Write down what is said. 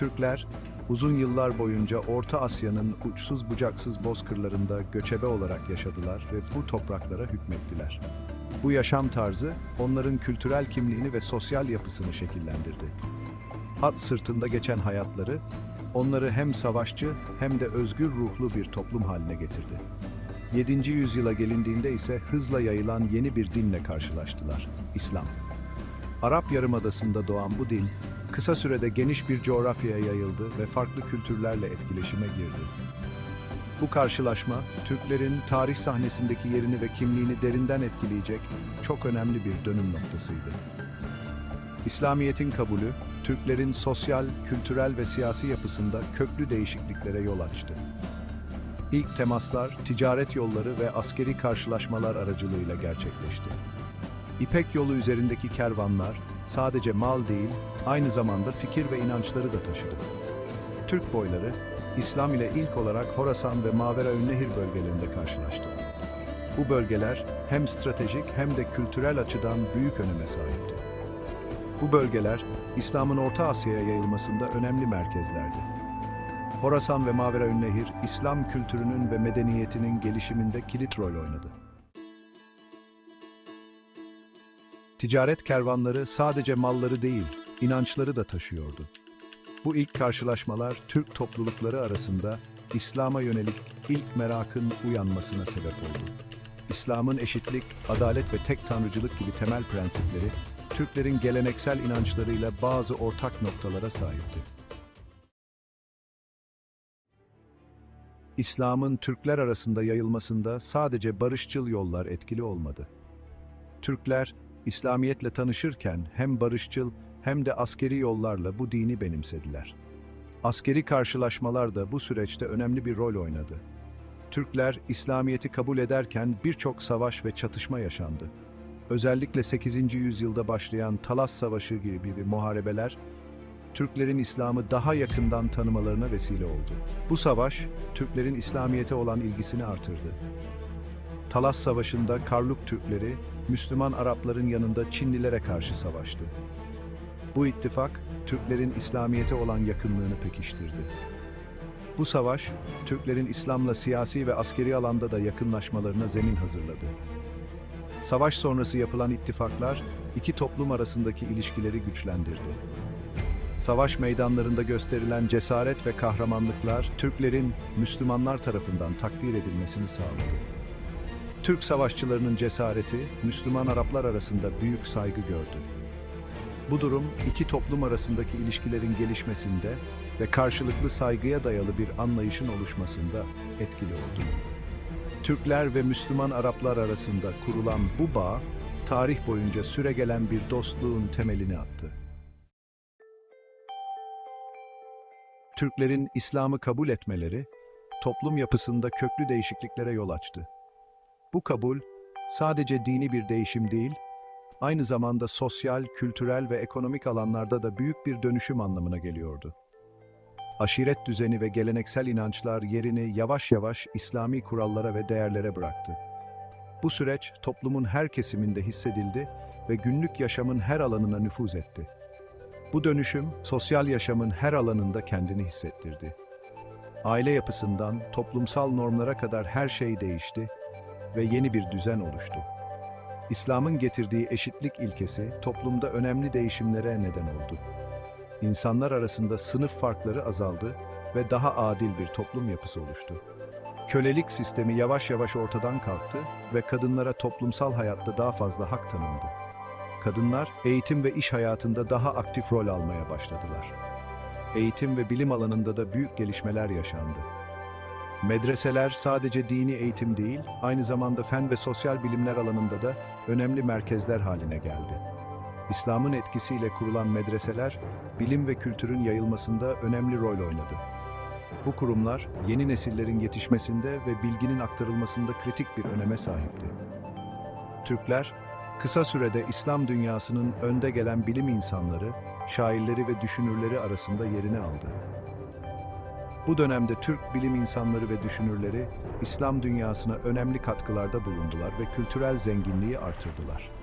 Türkler, uzun yıllar boyunca Orta Asya'nın uçsuz bucaksız bozkırlarında göçebe olarak yaşadılar ve bu topraklara hükmettiler. Bu yaşam tarzı onların kültürel kimliğini ve sosyal yapısını şekillendirdi. At sırtında geçen hayatları, onları hem savaşçı hem de özgür ruhlu bir toplum haline getirdi. 7. yüzyıla gelindiğinde ise hızla yayılan yeni bir dinle karşılaştılar, İslam. Arap Yarımadası'nda doğan bu din, kısa sürede geniş bir coğrafyaya yayıldı ve farklı kültürlerle etkileşime girdi. Bu karşılaşma, Türklerin tarih sahnesindeki yerini ve kimliğini derinden etkileyecek çok önemli bir dönüm noktasıydı. İslamiyet'in kabulü, Türklerin sosyal, kültürel ve siyasi yapısında köklü değişikliklere yol açtı. İlk temaslar, ticaret yolları ve askeri karşılaşmalar aracılığıyla gerçekleşti. İpek yolu üzerindeki kervanlar sadece mal değil, aynı zamanda fikir ve inançları da taşıdı. Türk boyları, İslam ile ilk olarak Horasan ve Mavera-Ünnehir bölgelerinde karşılaştı. Bu bölgeler hem stratejik hem de kültürel açıdan büyük öneme sahipti. Bu bölgeler, İslam'ın Orta Asya'ya yayılmasında önemli merkezlerdi. Horasan ve Mavera-Ünnehir, İslam kültürünün ve medeniyetinin gelişiminde kilit rol oynadı. Ticaret kervanları sadece malları değil, inançları da taşıyordu. Bu ilk karşılaşmalar Türk toplulukları arasında İslam'a yönelik ilk merakın uyanmasına sebep oldu. İslam'ın eşitlik, adalet ve tek tanrıcılık gibi temel prensipleri, Türklerin geleneksel inançlarıyla bazı ortak noktalara sahipti. İslam'ın Türkler arasında yayılmasında sadece barışçıl yollar etkili olmadı. Türkler, İslamiyetle tanışırken hem barışçıl hem de askeri yollarla bu dini benimsediler. Askeri karşılaşmalar da bu süreçte önemli bir rol oynadı. Türkler İslamiyet'i kabul ederken birçok savaş ve çatışma yaşandı. Özellikle 8. yüzyılda başlayan Talas Savaşı gibi bir muharebeler, Türklerin İslam'ı daha yakından tanımalarına vesile oldu. Bu savaş, Türklerin İslamiyet'e olan ilgisini artırdı. Talas Savaşı'nda Karluk Türkleri, Müslüman Arapların yanında Çinlilere karşı savaştı. Bu ittifak, Türklerin İslamiyet'e olan yakınlığını pekiştirdi. Bu savaş, Türklerin İslam'la siyasi ve askeri alanda da yakınlaşmalarına zemin hazırladı. Savaş sonrası yapılan ittifaklar, iki toplum arasındaki ilişkileri güçlendirdi. Savaş meydanlarında gösterilen cesaret ve kahramanlıklar, Türklerin Müslümanlar tarafından takdir edilmesini sağladı. Türk savaşçılarının cesareti, Müslüman Araplar arasında büyük saygı gördü. Bu durum, iki toplum arasındaki ilişkilerin gelişmesinde ve karşılıklı saygıya dayalı bir anlayışın oluşmasında etkili oldu. Türkler ve Müslüman Araplar arasında kurulan bu bağ, tarih boyunca süregelen bir dostluğun temelini attı. Türklerin İslam'ı kabul etmeleri, toplum yapısında köklü değişikliklere yol açtı. Bu kabul, sadece dini bir değişim değil, aynı zamanda sosyal, kültürel ve ekonomik alanlarda da büyük bir dönüşüm anlamına geliyordu. Aşiret düzeni ve geleneksel inançlar yerini yavaş yavaş İslami kurallara ve değerlere bıraktı. Bu süreç toplumun her kesiminde hissedildi ve günlük yaşamın her alanına nüfuz etti. Bu dönüşüm sosyal yaşamın her alanında kendini hissettirdi. Aile yapısından toplumsal normlara kadar her şey değişti ve yeni bir düzen oluştu. İslam'ın getirdiği eşitlik ilkesi toplumda önemli değişimlere neden oldu. İnsanlar arasında sınıf farkları azaldı ve daha adil bir toplum yapısı oluştu. Kölelik sistemi yavaş yavaş ortadan kalktı ve kadınlara toplumsal hayatta daha fazla hak tanındı. Kadınlar eğitim ve iş hayatında daha aktif rol almaya başladılar. Eğitim ve bilim alanında da büyük gelişmeler yaşandı. Medreseler sadece dini eğitim değil, aynı zamanda fen ve sosyal bilimler alanında da önemli merkezler haline geldi. İslam'ın etkisiyle kurulan medreseler, bilim ve kültürün yayılmasında önemli rol oynadı. Bu kurumlar, yeni nesillerin yetişmesinde ve bilginin aktarılmasında kritik bir öneme sahipti. Türkler, kısa sürede İslam dünyasının önde gelen bilim insanları, şairleri ve düşünürleri arasında yerini aldı. Bu dönemde Türk bilim insanları ve düşünürleri İslam dünyasına önemli katkılarda bulundular ve kültürel zenginliği artırdılar.